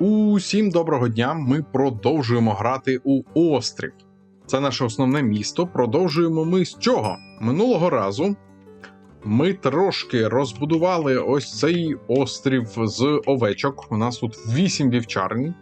Усім доброго дня! Ми продовжуємо грати у острів. Це наше основне місто. Продовжуємо ми з чого? Минулого разу ми трошки розбудували ось цей острів з овечок. У нас тут 8 вівчарень.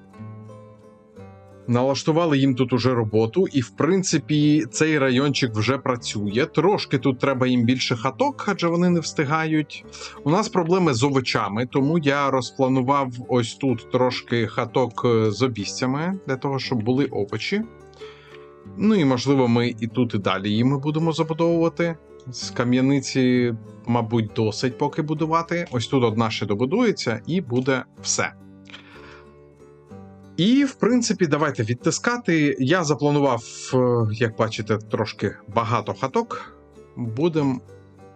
Налаштували їм тут уже роботу, і в принципі цей райончик вже працює. Трошки тут треба їм більше хаток, адже вони не встигають. У нас проблеми з овочами, тому я розпланував ось тут трошки хаток е, з обіцями, для того, щоб були овочі. Ну і можливо, ми і тут, і далі їми будемо забудовувати. З кам'яниці, мабуть, досить поки будувати. Ось тут одна ще добудується, і буде все. І, в принципі, давайте відтискати. Я запланував, е, як бачите, трошки багато хаток. Будемо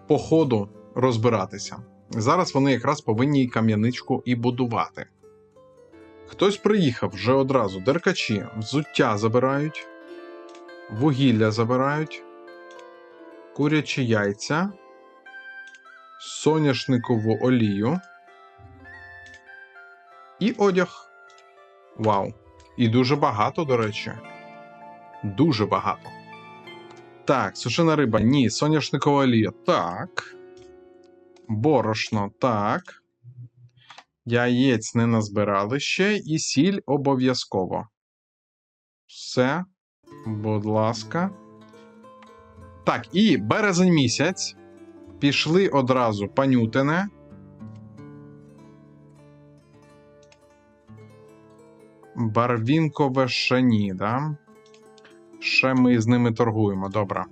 по ходу розбиратися. Зараз вони якраз повинні кам'яничку і будувати. Хтось приїхав вже одразу. Деркачі, взуття забирають, вугілля забирають, курячі яйця, соняшникову олію і одяг. Вау. І дуже багато, до речі. Дуже багато. Так, сушена риба. Ні, соняшникова олія. Так. Борошно. Так. Яєць не назбирали ще. І сіль обов'язково. Все. Будь ласка. Так, і березень місяць. Пішли одразу панютине. Барвінкове шані, да? Ще ми з ними торгуємо, добре.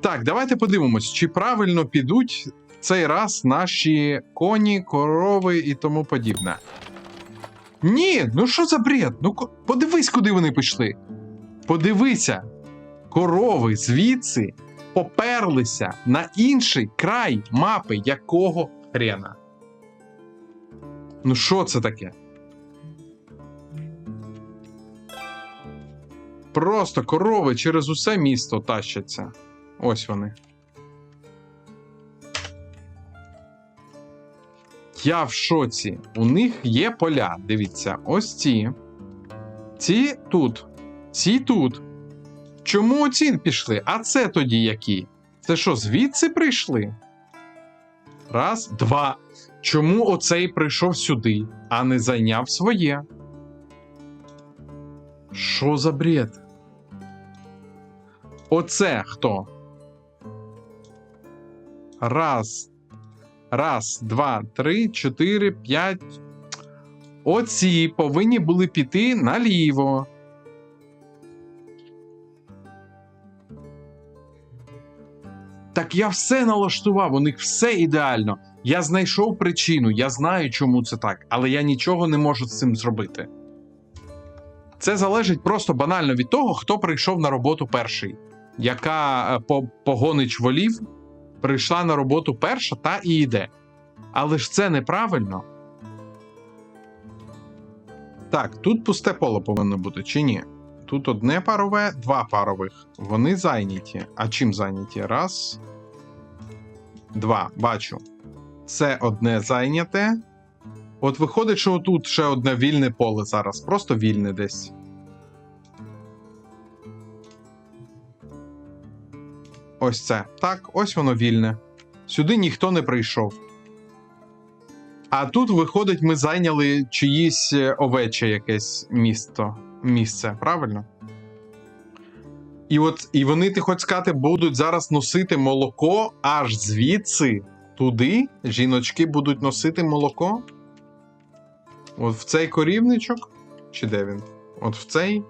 Так, давайте подивимось, чи правильно підуть цей раз наші коні, корови і тому подібне. Ні, ну що за бред? Ну подивись, куди вони пішли. Подивися, корови звідси поперлися на інший край мапи якого хрена. Ну що це таке? Просто корови через усе місто тащаться. Ось вони. Я в шоці. У них є поля. Дивіться, ось ці. Ці тут. Ці тут. Чому оці пішли? А це тоді які? Це що, звідси прийшли? Раз, два. Чому оцей прийшов сюди, а не зайняв своє? Що за бред? Оце хто? Раз. Раз, два, три, чотири, п'ять. Оці повинні були піти наліво. Так я все налаштував, у них все ідеально. Я знайшов причину, я знаю, чому це так, але я нічого не можу з цим зробити. Це залежить просто банально від того, хто прийшов на роботу перший. Яка е, погонич волів прийшла на роботу перша та і йде. Але ж це неправильно. Так, тут пусте поле повинно бути, чи ні? Тут одне парове, два парових. Вони зайняті. А чим зайняті? Раз. Два. Бачу. Це одне зайняте. От виходить, що тут ще одне вільне поле зараз. Просто вільне десь. Ось це. Так, ось воно вільне. Сюди ніхто не прийшов. А тут, виходить, ми зайняли чиїсь е, овече якесь місто, місце, правильно? І от і вони, ти хоч сказати, будуть зараз носити молоко аж звідси, туди. Жіночки будуть носити молоко. От в цей корівничок? Чи де він? От в цей.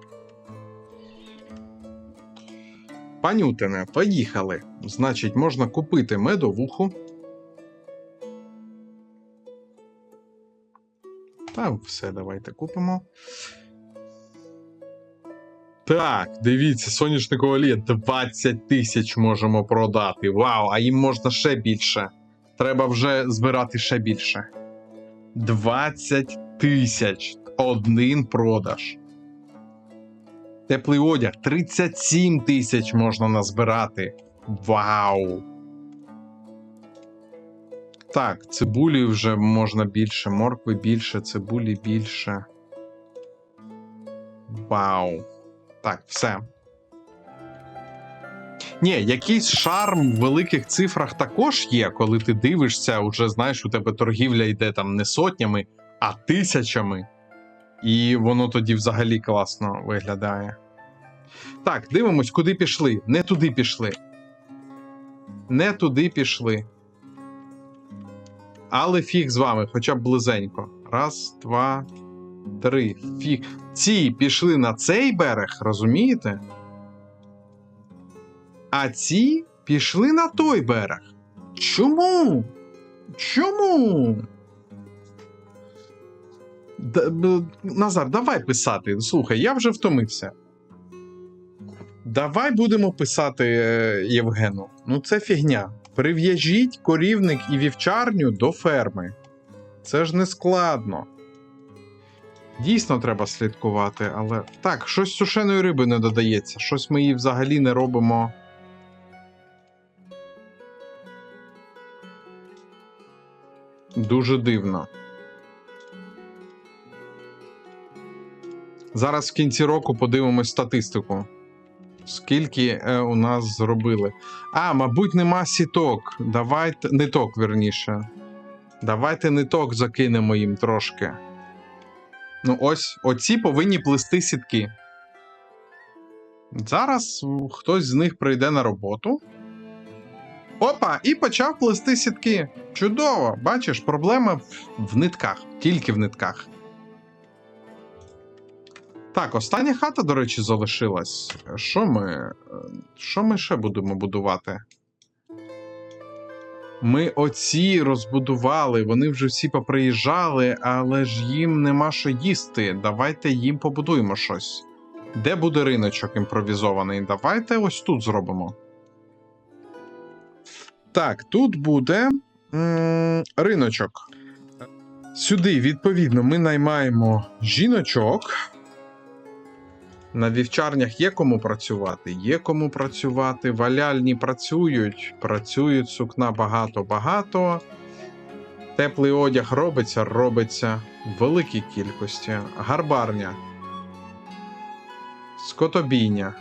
Панютине, поїхали. Значить, можна купити медовуху. Та все, давайте купимо. Так, дивіться, соняшникова олія 20 тисяч можемо продати. Вау, а їм можна ще більше. Треба вже збирати ще більше. 20 тисяч. Один продаж. Теплий одяг 37 тисяч можна назбирати. Вау! Так, цибулі вже можна більше, моркви більше, цибулі більше. Вау. Так, все. Ні, якийсь шарм в великих цифрах також є, коли ти дивишся, уже знаєш, у тебе торгівля йде там не сотнями, а тисячами. І воно тоді взагалі класно виглядає. Так, дивимось, куди пішли. Не туди пішли. Не туди пішли. Але фіг з вами, хоча б близенько. Раз, два, три. Фіг. Ці пішли на цей берег, розумієте? А ці пішли на той берег. Чому? Чому? Д- б- Назар, давай писати. Слухай, я вже втомився. Давай будемо писати е, Євгену. Ну, це фігня. Прив'яжіть корівник і вівчарню до ферми. Це ж не складно. Дійсно треба слідкувати, але. Так, щось сушеної риби не додається. Щось ми її взагалі не робимо. Дуже дивно. Зараз в кінці року подивимось статистику. Скільки е, у нас зробили. А, мабуть, нема сіток. Давайте. Ниток, верніше. Давайте ниток закинемо їм трошки. Ну, ось, оці повинні плести сітки. Зараз хтось з них прийде на роботу. Опа, і почав плести сітки. Чудово! Бачиш, проблема в, в нитках, тільки в нитках. Так, остання хата, до речі, залишилась. Що ми. е, Що ми ще будемо будувати? Ми оці розбудували, вони вже всі поприїжджали, але ж їм нема що їсти. Давайте їм побудуємо щось. Де буде риночок імпровізований? Давайте ось тут зробимо. Так, тут буде риночок. Сюди, відповідно, ми наймаємо жіночок. На вівчарнях є кому працювати, є кому працювати. Валяльні працюють, працюють сукна багато-багато. Теплий одяг робиться, робиться в великій кількості. Гарбарня. Скотобійня.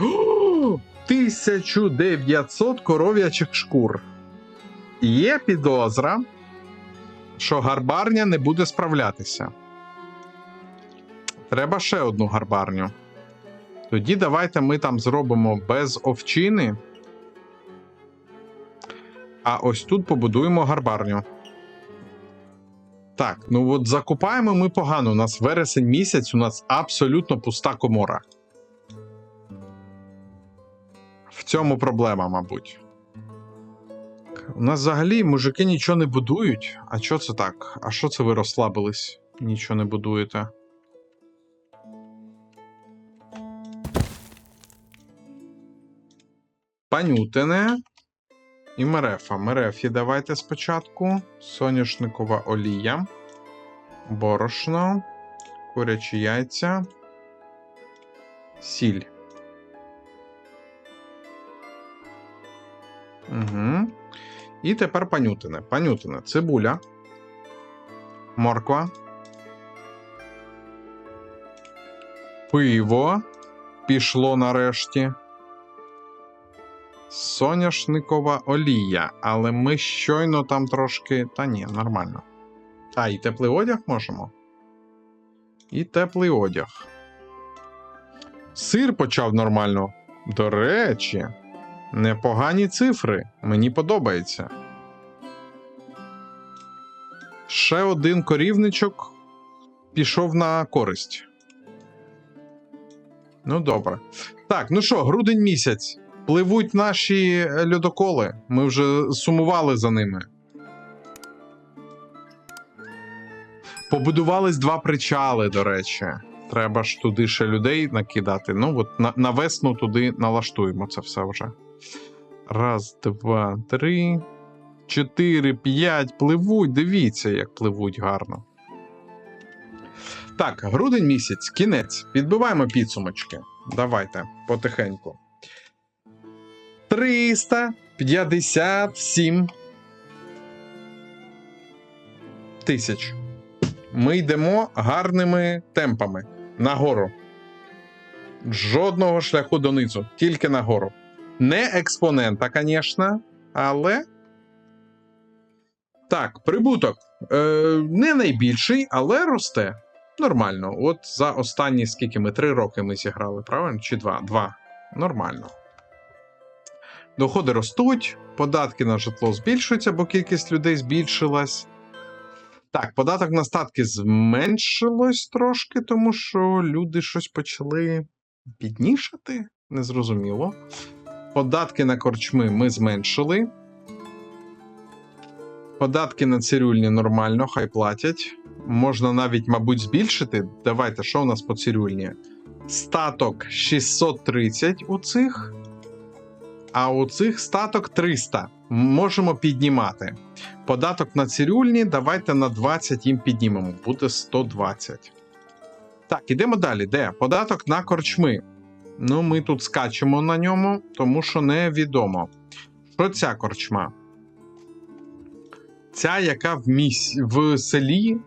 1900 коров'ячих шкур. Є підозра, що гарбарня не буде справлятися. Треба ще одну гарбарню. Тоді давайте ми там зробимо без овчини. А ось тут побудуємо гарбарню. Так, ну от закупаємо ми погано. У нас вересень місяць, у нас абсолютно пуста комора. В цьому проблема, мабуть. У нас взагалі мужики нічого не будують. А що це так? А що це ви розслабились? Нічого не будуєте. Панютине і Мерефа. Мерефі давайте спочатку. Соняшникова олія, борошно, курячі яйця, сіль. Угу. І тепер панютине. Панютине. Цибуля, морква, пиво пішло нарешті. Соняшникова олія, але ми щойно там трошки. Та ні, нормально. А, і теплий одяг можемо. І теплий одяг. Сир почав нормально. До речі, непогані цифри. Мені подобається. Ще один корівничок пішов на користь. Ну, добре. Так, ну що, грудень місяць. Пливуть наші е, льодоколи. Ми вже сумували за ними. Побудувались два причали, до речі. Треба ж туди ще людей накидати. Ну, от на, на весну туди налаштуємо це все вже. Раз, два, три, чотири, п'ять. Пливуть. Дивіться, як пливуть гарно. Так, грудень місяць, кінець. Підбиваємо підсумочки. Давайте потихеньку. 357 тисяч. Ми йдемо гарними темпами нагору. Жодного шляху донизу, тільки нагору. Не експонента, звісно, але. Так, прибуток. Е, не найбільший, але росте. Нормально. От за останні скільки ми? Три роки ми зіграли, правильно? Чи два? Два. Нормально. Доходи ростуть, податки на житло збільшуються, бо кількість людей збільшилась. Так, податок на статки зменшилось трошки, тому що люди щось почали біднішати. Незрозуміло. Податки на корчми ми зменшили. Податки на цирюльні нормально, хай платять. Можна навіть, мабуть, збільшити. Давайте, що у нас по цирюльні? Статок 630 у цих, а у цих статок 300. Можемо піднімати. Податок на цирюльні давайте на 20 їм піднімемо. Буде 120. Так, ідемо далі. Де? Податок на корчми. Ну, ми тут скачемо на ньому, тому що невідомо. Що ця корчма? Ця, яка в, міс... в селі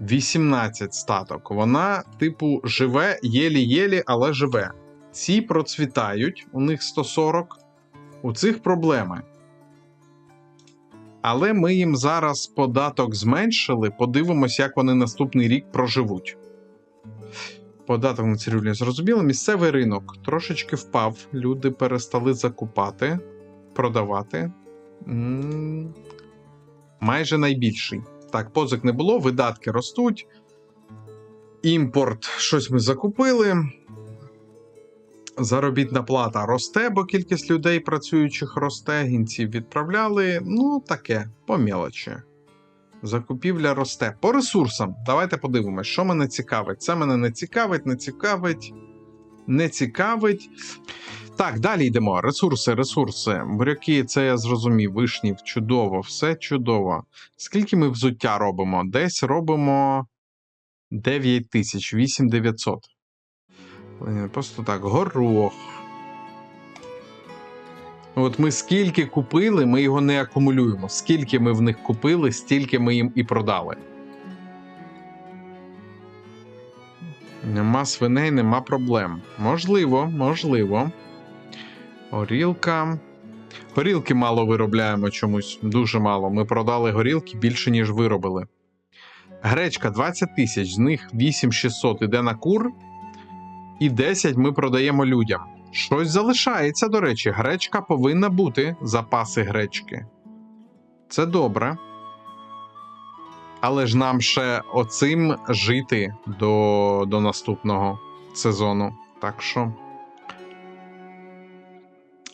18 статок. Вона, типу, живе єлі-єлі, але живе. Ці процвітають, у них 140. У цих проблеми. Але ми їм зараз податок зменшили. Подивимось, як вони наступний рік проживуть. Податок на цирюльні зрозуміло. Місцевий ринок трошечки впав. Люди перестали закупати, продавати. Майже найбільший. Так, позик не було, видатки ростуть. Імпорт, щось ми закупили. Заробітна плата росте, бо кількість людей працюючих росте, гінців відправляли. Ну, таке, по мелочі. Закупівля росте. По ресурсам. Давайте подивимось, що мене цікавить. Це мене не цікавить, не цікавить, не цікавить. Так, далі йдемо. Ресурси, ресурси. Буряки, це я зрозумів. Вишнів, чудово, все чудово. Скільки ми взуття робимо? Десь робимо 9 тисяч, 8900. Е, Просто так, горох. От ми скільки купили, ми його не акумулюємо. Скільки ми в них купили, стільки ми їм і продали. Нема свиней, нема проблем. Можливо, можливо. Горілка. Горілки мало виробляємо чомусь, дуже мало. Ми продали горілки більше, ніж виробили. Гречка 20 тисяч, з них 8600 іде на кур, і 10 ми продаємо людям. Щось залишається, до речі, гречка повинна бути, запаси гречки. Це добре. Але ж нам ще оцим жити до, до наступного сезону. Так що.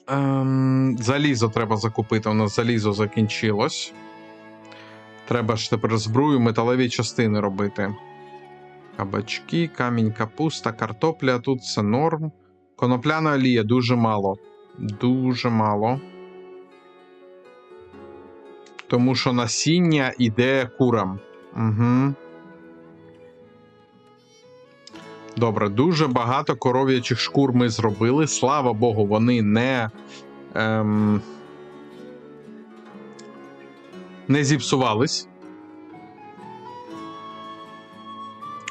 Ем, залізо треба закупити. У нас залізо закінчилось. Треба ж тепер зброю, металеві частини робити. Кабачки, камінь, капуста, картопля. Тут все норм. Конопляна олія дуже мало. Дуже мало. Тому що насіння іде курам. Угу. Добре, дуже багато коров'ячих шкур ми зробили. Слава Богу, вони не. Ем, не зіпсувались.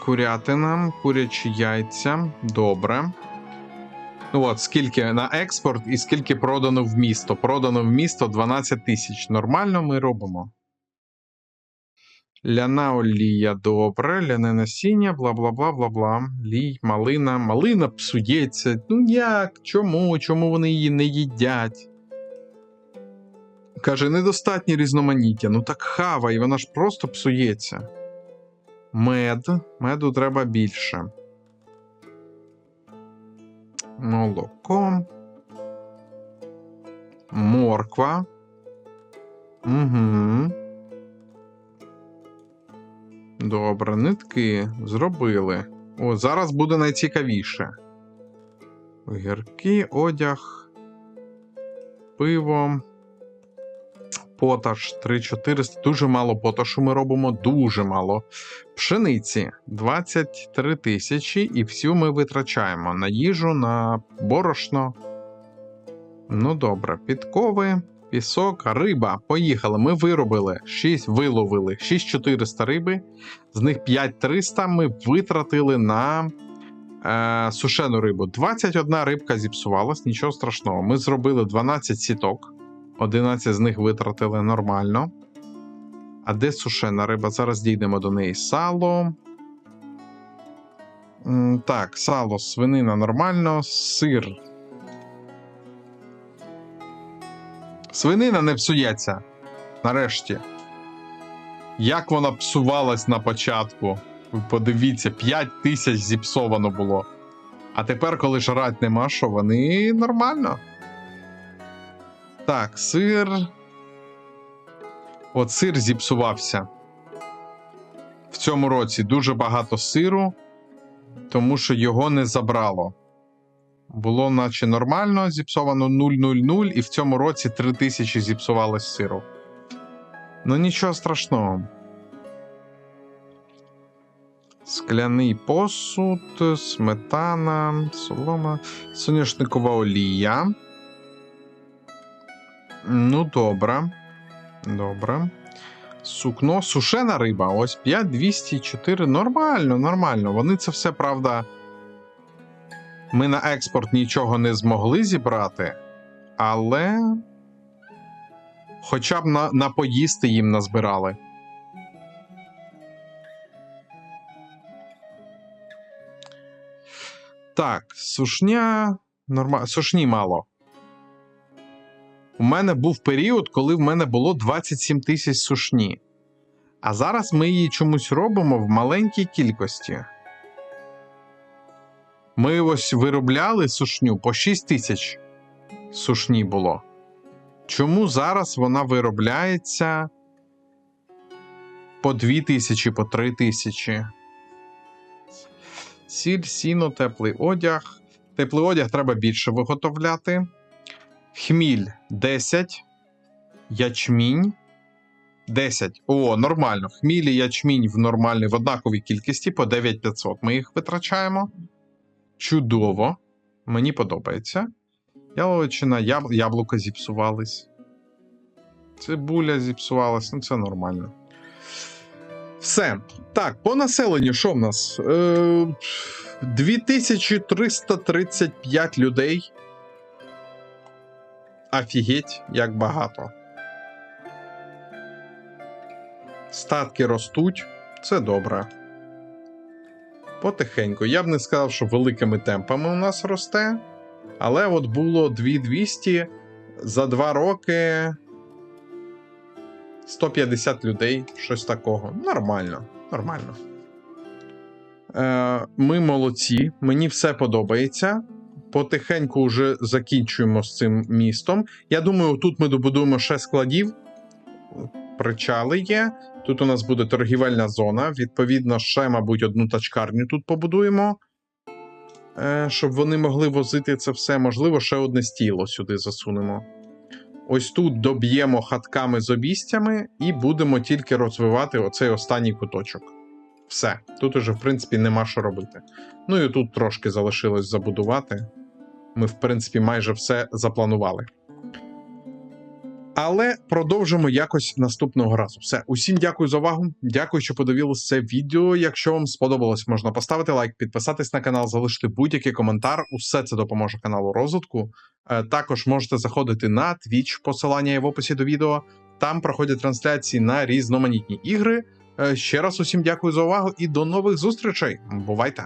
Курятина, курячі яйця. Добре. Ну от, скільки на експорт і скільки продано в місто. Продано в місто 12 тисяч. Нормально ми робимо. Ляна олія, добре, ляне насіння, бла бла бла бла бла. Лій, малина. Малина псується. Ну як? Чому? Чому вони її не їдять? Каже, недостатнє різноманіття. Ну так хавай, вона ж просто псується. Мед. Меду треба більше. Молоко. Морква. Угу. Добре, нитки зробили. О, зараз буде найцікавіше. Огірки, одяг, пиво. Поташ 3400. Дуже мало поташу ми робимо, дуже мало. Пшениці 23 тисячі, і всю ми витрачаємо на їжу, на борошно. Ну добре, підкови. Пісок, риба. Поїхали. Ми виробили 6, виловили 6400 риби. З них 5300 ми витратили на е, сушену рибу. 21 рибка зіпсувалась, нічого страшного. Ми зробили 12 сіток. 11 з них витратили нормально. А де сушена риба? Зараз дійдемо до неї. Сало. Так, сало, свинина нормально, сир. Свинина не псується. Нарешті. Як вона псувалась на початку? Ви подивіться, 5 тисяч зіпсовано було. А тепер, коли жрать нема, що вони нормально. Так, сир. От сир зіпсувався. В цьому році дуже багато сиру, тому що його не забрало. Було наче нормально, зіпсовано 0,00, і в цьому році 3000 зіпсувалось сиру. Ну нічого страшного. Скляний посуд, сметана, солома, соняшникова олія. Ну, добре. Добре. Сукно, сушена риба. Ось 5204. Нормально, нормально. Вони це все, правда. Ми на експорт нічого не змогли зібрати, але хоча б на, на поїсти їм назбирали. Так, сушня. Норма... Сушні мало. У мене був період, коли в мене було 27 тисяч сушні. А зараз ми її чомусь робимо в маленькій кількості. Ми ось виробляли сушню по 6 тисяч сушні було. Чому зараз вона виробляється по 2 тисячі, по 3 тисячі? Сіль, сіно, теплий одяг. Теплий одяг треба більше виготовляти. Хміль 10. Ячмінь 10. О, нормально. Хміль і ячмінь в нормальній в однаковій кількості по 9500. Ми їх витрачаємо. Чудово. Мені подобається. Яловичина, яб... яблука зіпсувались. Цибуля зіпсувалась. Ну, це нормально. Все. Так, по населенню, що в нас? Е, 2335 людей. Офігеть, як багато. Статки ростуть. Це добре. Потихеньку. Я б не сказав, що великими темпами у нас росте. Але от було 2200 за 2 роки. 150 людей, щось такого. Нормально, нормально. Е, Ми молодці, мені все подобається. Потихеньку вже закінчуємо з цим містом. Я думаю, тут ми добудуємо ще складів. Причали є. Тут у нас буде торгівельна зона. Відповідно, ще, мабуть, одну тачкарню тут побудуємо. Е, щоб вони могли возити це все. Можливо, ще одне стіло сюди засунемо. Ось тут доб'ємо хатками з обістями і будемо тільки розвивати оцей останній куточок. Все. Тут уже, в принципі, нема що робити. Ну і тут трошки залишилось забудувати. Ми, в принципі, майже все запланували. Але продовжимо якось наступного разу. Все, усім дякую за увагу. Дякую, що подивилися це відео. Якщо вам сподобалось, можна поставити лайк, підписатись на канал, залишити будь-який коментар. Усе це допоможе каналу розвитку. Е, Також можете заходити на Twitch, посилання є в описі до відео. Там проходять трансляції на різноманітні ігри. Е, Ще раз усім дякую за увагу і до нових зустрічей. Бувайте!